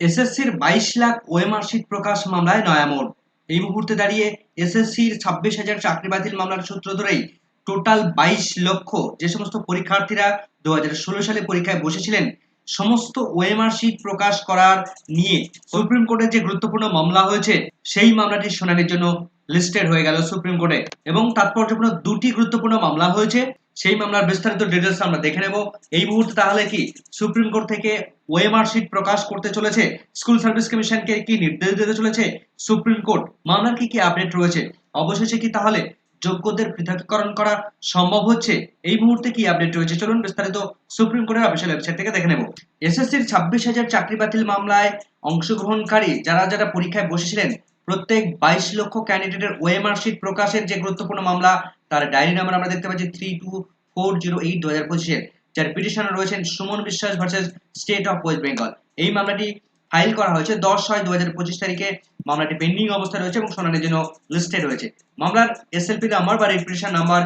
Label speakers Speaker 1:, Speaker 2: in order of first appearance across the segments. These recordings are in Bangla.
Speaker 1: এসএসসির বাইশ লাখ ওএমআর প্রকাশ মামলায় নয়া মোড় এই মুহূর্তে দাঁড়িয়ে এসএসসির ছাব্বিশ হাজার চাকরি বাতিল মামলার সূত্র ধরেই টোটাল বাইশ লক্ষ যে সমস্ত পরীক্ষার্থীরা দু হাজার ষোলো সালে পরীক্ষায় বসেছিলেন, সমস্ত ওএমআর প্রকাশ করার নিয়ে সুপ্রিম কোর্টের যে গুরুত্বপূর্ণ মামলা হয়েছে, সেই মামলাটির শুনানির জন্য লিস্টেড হয়ে গেল সুপ্রিম কোর্টে। এবং তাৎপর্যপূর্ণ দুটি গুরুত্বপূর্ণ মামলা হয়েছে সেই মামলার বিস্তারিত ডিটেলস আমরা দেখে নেব। এই মুহূর্তে তাহলে কি সুপ্রিম কোর্ট থেকে ওএমআর শিট প্রকাশ করতে চলেছে? স্কুল সার্ভিস কমিশনকে কি নির্দেশ দিতে চলেছে? সুপ্রিম কোর্ট মামলার কি কি আপডেট রয়েছে? অবশেষে কি তাহলে যোগ্যদের পৃথকীকরণ করা সম্ভব হচ্ছে? এই মুহূর্তে কি আপডেট রয়েছে? চলুন বিস্তারিত সুপ্রিম কোর্টের অফিসিয়াল ওয়েবসাইট থেকে দেখে নেব। এসএসসির ছাব্বিশ হাজার চাকরি বাতিল মামলায় অংশগ্রহণকারী যারা যারা পরীক্ষায় বসেছিলেন প্রত্যেক বাইশ লক্ষ ক্যান্ডিডেটের ওএমআর শিট প্রকাশের যে গুরুত্বপূর্ণ মামলা, তার ডায়েরি নাম্বার আমরা দেখতে পাচ্ছি three two four zero eight দু হাজার পঁচিশের যার পিটিশনার রয়েছেন Suman Biswas versus state of West Bengal এই মামলাটি ফাইল করা হয়েছে দশ ছয় দু হাজার পঁচিশ তারিখে। মামলাটি পেন্ডিং অবস্থায় রয়েছে এবং শুনানির জন্য লিস্টেড হয়েছে মামলার এসএলপি নাম্বার বা registration number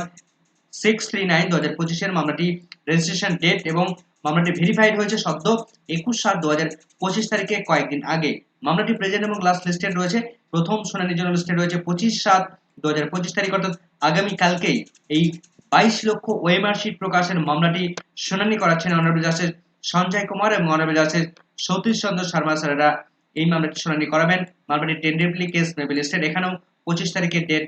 Speaker 1: six three nine দু হাজার পঁচিশের মামলাটি রেজিস্ট্রেশন ডেট এবং মামলাটি ভেরিফাইড হয়েছে সদ্য একুশ সাত দু হাজার পঁচিশ তারিখে কয়েকদিন আগে। মামলাটি প্রেজেন্ট এবং লাস্ট লিস্টেড রয়েছে। প্রথম শুনানির জন্য লিস্টেড রয়েছে পঁচিশ সাত দু হাজার পঁচিশ তারিখ, অর্থাৎ আগামীকালকেই এই বাইশ লক্ষ ওএমআর শিট প্রকাশের মামলাটি শুনানি করাচ্ছেন অনারেবল জাস্টিস সঞ্জয় কুমার এবং অনারেবল জাস্টিস সতীশ চন্দ্র শর্মা স্যারেরা এই মামলাটি শুনানি করাবেন। মামলাটি টেন্ডেবলি কেস মেবি লিস্টেড এখানেও পঁচিশ তারিখে ডেট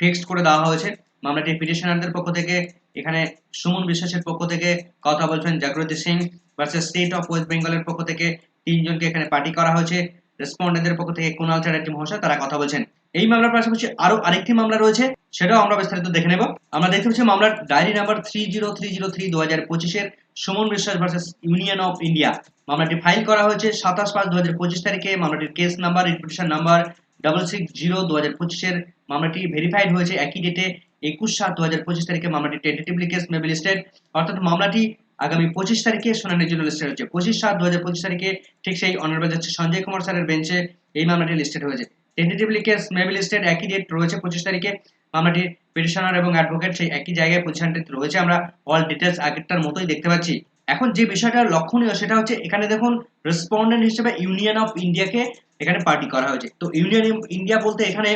Speaker 1: ফিক্সড করে দেওয়া হয়েছে। মামলাটি পিটিশনারদের পক্ষ থেকে, এখানে সুমন বিশ্বাসের পক্ষ থেকে, কথা বলছেন Jagriti Singh versus state of West বেঙ্গলের পক্ষ থেকে তিনজনকে এখানে পার্টি করা হয়েছে। রেসপন্ডেন্টদের পক্ষ থেকে কুণাল চ্যাটার্জি মহাশয়, তারা কথা বলছেন। এই মামলার পাশাপাশি আরও আরেকটি মামলা রয়েছে, সেটাও আমরা বিস্তারিত দেখে নেব। আমরা দেখতে পাচ্ছি মামলার diary number three zero three zero three দু হাজার পঁচিশের Suman Biswas versus Union of India. মামলাটি ফাইল করা হয়েছে সাতাশ পাঁচ দু হাজার পঁচিশ তারিখে। মামলাটির case number, repetition number double six zero দু হাজার পঁচিশের মামলাটি ভেরিফাইড হয়েছে একই ডেটে একুশ সাত দু হাজার পঁচিশ তারিখে। মামলাটি টেন্টেটিভলি কেস মেবি লিস্টেড অর্থাৎ মামলাটি আগামী পঁচিশ তারিখে শুনানির জন্য লিস্টেড হয়েছে পঁচিশ সাত দু হাজার পঁচিশ তারিখে ঠিক সেই অনারেবল যাচ্ছে সঞ্জয় কুমার স্যারের বেঞ্চে এই মামলাটি লিস্টেড হয়েছে। টেন্টেটিভলি কেস মেবি লিস্টেড একই ডেট রয়েছে পঁচিশ তারিখে। মামলাটির পিটিশনার এবং অ্যাডভোকেট সেই একই জায়গায় পজিশনটিতে রয়েছে। আমরা অল ডিটেলস আগেরটার মতোই দেখতে পাচ্ছি। এখন যে বিষয়টা লক্ষণীয় সেটা হচ্ছে এখানে দেখুন রেসপন্ডেন্ট হিসেবে ইউনিয়ন অফ ইন্ডিয়াকে এখানে পার্টি করা হয়েছে। তো ইউনিয়ন ইন্ডিয়া বলতে এখানে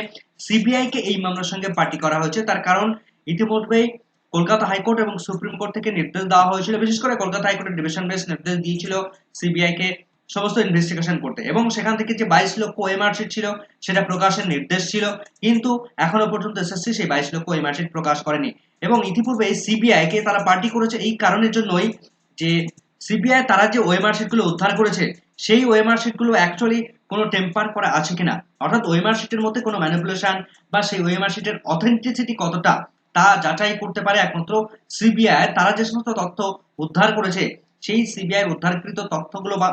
Speaker 1: সিবিআই কে এই মামলার সঙ্গে পার্টি করা হয়েছে। তার কারণ ইতিমধ্যেই কলকাতা হাইকোর্ট এবং সুপ্রিম কোর্ট থেকে নির্দেশ দেওয়া হয়েছিল। বিশেষ করে কলকাতা হাইকোর্টের ডিভিশন বেস নির্দেশ দিয়েছিল সিবিআই কে সমস্ত ইনভেস্টিগেশন করতে। এবং সেখান থেকে যে বাইশ লক্ষ এমআরশিট ছিল, সেটা প্রকাশের নির্দেশ ছিল। কিন্তু এখনও পর্যন্ত এসএসসি সেই বাইশ লক্ষ এমআরশিট প্রকাশ করেনি। এবং ইতিপূর্বে এই সিবিআই কে তারা পার্টি করেছে এই কারণের জন্যই যে সিবিআই তারা যে ওএমআর শিটগুলো উদ্ধার করেছে, সেই ওএমআর শিটগুলো অ্যাকচুয়ালি কোনো টেম্পার করা আছে কিনা? অর্থাৎ ওএমআর শিটের মধ্যে কোনো ম্যানিপুলেশন বা সেই ওএমআর শিটের অথেন্টিসিটি কতটা তা যাচাই করতে পারে একমাত্র সিবিআই তারা যে সমস্ত তথ্য উদ্ধার করেছে, সেই সিবিআই উদ্ধারকৃত তথ্যগুলো বা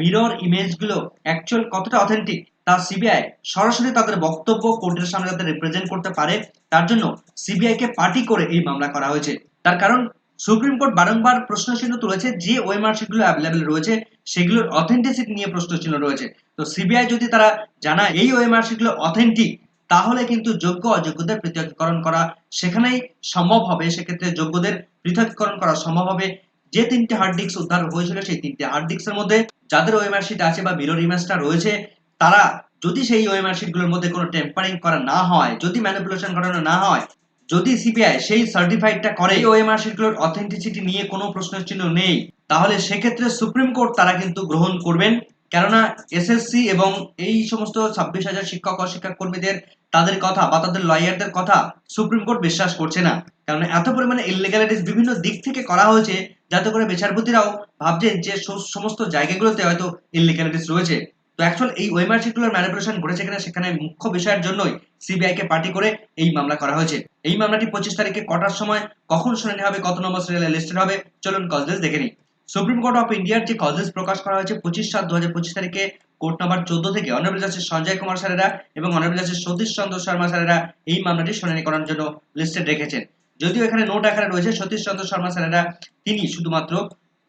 Speaker 1: মিরর ইমেজগুলো অ্যাকচুয়াল কতটা অথেন্টিক তা সিবিআই সরাসরি তাদের বক্তব্য কোর্টের সামনে যাতে রিপ্রেজেন্ট করতে পারে। তার জন্য সিবিআই কে পার্টি করে এই মামলা করা হয়েছে। তার কারণ, সুপ্রিম কোর্ট বারংবার প্রশ্ন চিহ্ন তুলেছে, যে ওএমআর শিটগুলো অ্যাভেলেবেল রয়েছে, সেগুলোর অথেন্টিসিটি নিয়ে প্রশ্ন চিহ্ন রয়েছে। তো সিবিআই যদি তারা জানায়, এই ওএমআর শিটগুলো অথেন্টিক তাহলে কিন্তু যোগ্য অযোগ্যদের পৃথকীকরণ করা সেখানেই সম্ভব হবে। সেক্ষেত্রে যোগ্যদের পৃথকীকরণ করা সম্ভব হবে। যে তিনটে হার্ড ডিস্ক উদ্ধার হয়েছিল, সেই তিনটে হার্ড ডিস্কের মধ্যে যাদের ওএমআর শিট আছে বা মিরর ইমেজটা রয়েছে, তারা যদি সেই ওএমআর শিটগুলোর মধ্যে কোনো টেম্পারিং করা না হয়, যদি ম্যানিপুলেশন করানো না হয়, যদি সিবিআই সেই সার্টিফাইডটা করে ওএমআর শিটগুলোর অথেন্টিসিটি নিয়ে কোনো প্রশ্ন চিহ্ন নেই, তাহলে সেক্ষেত্রে সুপ্রিম কোর্ট তারা কিন্তু গ্রহণ করবেন। কেননা এসএসসি এবং এই সমস্ত ছাব্বিশ হাজার শিক্ষক অশিক্ষক কর্মীদের তাদের কথা বা তাদের লয়ারদের কথা সুপ্রিম কোর্ট বিশ্বাস করছে না। কারণ এত পরিমাণে ইলিগালিটিস বিভিন্ন দিক থেকে করা হয়েছে যাতে করে বিচারপতিরাও ভাবছেন যে সমস্ত জায়গাগুলোতে হয়তো ইলিগালিটিস রয়েছে। তো অ্যাকচুয়াল এই ওয়েমার শিটগুলোর ম্যানিপুলেশন ঘটেছে কিনা সেখানে মুখ্য বিষয়ের জন্যই সিবিআই কে পার্টি করে এই মামলা করা হয়েছে। এই মামলাটি পঁচিশ তারিখে কটার সময়, কখন শুনানি হবে, কত নম্বর সিরিয়ালে লিস্টেড হবে, চলুন কজলেস দেখে নিই। সুপ্রিম কোর্ট অফ ইন্ডিয়ার যে কজলেস প্রকাশ করা হয়েছে পঁচিশ সাত দু হাজার পঁচিশ তারিখে কোর্ট নাম্বার চোদ্দ থেকে অনারেবল জাস্টিস সঞ্জয় কুমার স্যারেরা এবং অনারেবল জাস্টিস সতীশ চন্দ্র শর্মা স্যারেরা এই মামলাটি শুনানি করার জন্য লিস্টেড রেখেছেন। যদিও এখানে নোট আকারে রয়েছে, সতীশ চন্দ্র শর্মা স্যারেরা তিনি শুধুমাত্র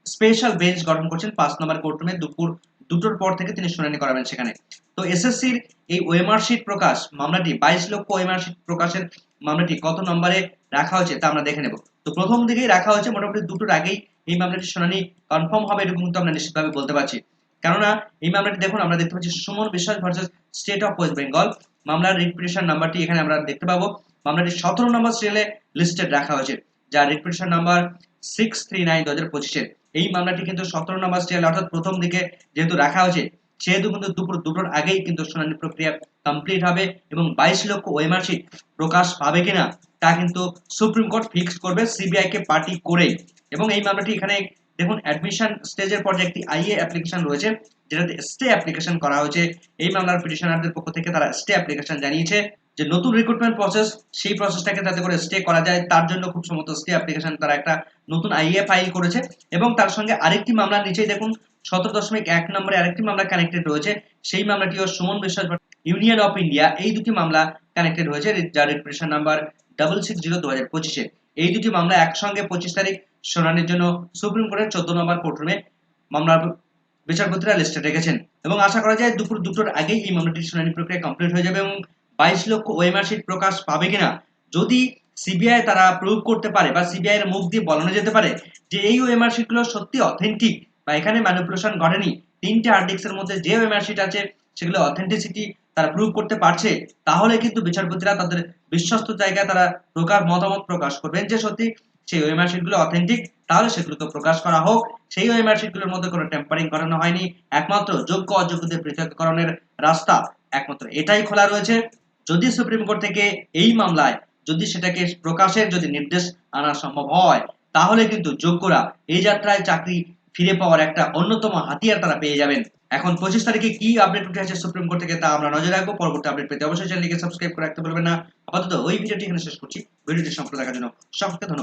Speaker 1: স্পেশাল বেঞ্চ গঠন করছেন পাঁচ নম্বর কোর্টরুমে দুপুর দুটোর পর থেকে তিনি শুনানি করাবেন সেখানে। তো এসএসসির এই ওএমআর শিট প্রকাশ মামলাটি, বাইশ লক্ষ ওএমআর শিট প্রকাশের মামলাটি কত নম্বরে রাখা হয়েছে তা আমরা দেখে নেব। তো প্রথম দিকেই রাখা হয়েছে, মোটামুটি দুটোর আগেই এই মামলাটির শুনানি কনফার্ম হবে এটুকু কিন্তু আমরা নিশ্চিতভাবে বলতে পারছি। কেননা এই মামলাটি দেখুন, আমরা দেখতে পাচ্ছি Suman Biswas versus state of West Bengal মামলার রিপিটিশন নাম্বারটি এখানে আমরা দেখতে পাবো। মামলাটি সতেরো নম্বর সিরিয়ালে লিস্টেড রাখা হয়েছে, যার repetition number six three nine দু হাজার পঁচিশের এই মামলাটি কিন্তু সতেরো নম্বর সিরিয়াল অর্থাৎ প্রথম দিকে যেহেতু রাখা হয়েছে, সেহেতু কিন্তু দুপুর দুটোর আগেই কিন্তু শুনানি প্রক্রিয়া কমপ্লিট হবে এবং বাইশ লক্ষ শিট প্রকাশ পাবে কিনা তা কিন্তু সুপ্রিম কোর্ট ফিক্স করবে সিবিআই কে পার্টি করে এবং এই মামলাটি এখানে দেখুন অ্যাডমিশন স্টেজের পর্যায়ে একটি আইএ অ্যাপ্লিকেশন রয়েছে, যেটাতে স্টে অ্যাপ্লিকেশন করা হয়েছে, এই মামলার পিটিশনারদের পক্ষ থেকে তারা স্টে অ্যাপ্লিকেশন জানিয়েছে যে নতুন রিক্রুটমেন্ট প্রসেস সেই প্রসেসটাকে যাতে করে স্টে করা যায়, তার জন্য খুব সম্ভবত স্টে অ্যাপ্লিকেশন তারা একটা নতুন আইএ ফাইল করেছে। এবং তার সঙ্গে আরেকটি মামলা নিচেই দেখুন, সতেরো দশমিক এক নম্বরে আরেকটি মামলা কানেক্টেড রয়েছে, সেই মামলাটিও সুমন বিশ্বাস ইউনিয়ন অফ ইন্ডিয়া এই দুটি মামলা কানেক্টেড হয়েছে যার repression number double six zero দু হাজার পঁচিশে। এই দুটি মামলা একসঙ্গে পঁচিশ তারিখ শুনানির জন্য সুপ্রিম কোর্টের চোদ্দ নম্বর কোর্টরুমে মামলার বিচারপতিরা লিস্টে রেখেছেন এবং আশা করা যায় দুপুর দুটোর আগেই এই মামলাটির শুনানি প্রক্রিয়া কমপ্লিট হয়ে যাবে এবং বাইশ লক্ষ ওএমআর শিট প্রকাশ পাবে কিনা। যদি সিবিআই তারা প্রুভ করতে পারে বা সিবিআই এর মুখ দিয়ে বলানো যেতে পারে যে এই ওএমআর শিটগুলো সত্যি অথেন্টিক বা এখানে ম্যানিপুলেশন ঘটেনি, তিনটে ডিস্কের মধ্যে যে ওএমআর শিট আছে সেগুলো অথেন্টিসিটি তারা প্রুভ করতে পারছে, তাহলে কিন্তু বিচারপতিরা তাদের বিশ্বস্ত জায়গায় তারা প্রকাশ মতামত প্রকাশ করবেন যে সত্যি সেই ওএমআর শিটগুলো অথেন্টিক তাহলে সেগুলোকে প্রকাশ করা হোক। সেই ওএমআর শিটগুলোর মধ্যে কোনো টেম্পারিং করানো হয়নি। একমাত্র যোগ্য অযোগ্যদের পৃথককরণের রাস্তা একমাত্র এটাই খোলা রয়েছে। যদি সুপ্রিম কোর্ট থেকে এই মামলায় যদি সেটাকে প্রকাশের যদি নির্দেশ আনা সম্ভব হয়, তাহলে কিন্তু যোগ্যরা এই যাত্রায় চাকরি ফিরে পাওয়ার একটা অন্যতম হাতিয়ার তারা পেয়ে যাবেন। এখন পঁচিশ তারিখে কি আপডেট উঠে আসে সুপ্রিম কোর্ট থেকে তা আমরা নজর রাখব। পরবর্তী আপডেট পেতে অবশ্যই চ্যানেলটিকে সাবস্ক্রাইব করে রাখতে বলবেন না। আপাতত ওই ভিডিওটি এখানে শেষ করছি। ভিডিওটি সম্পূর্ণ দেখার জন্য সকলকে ধন্যবাদ।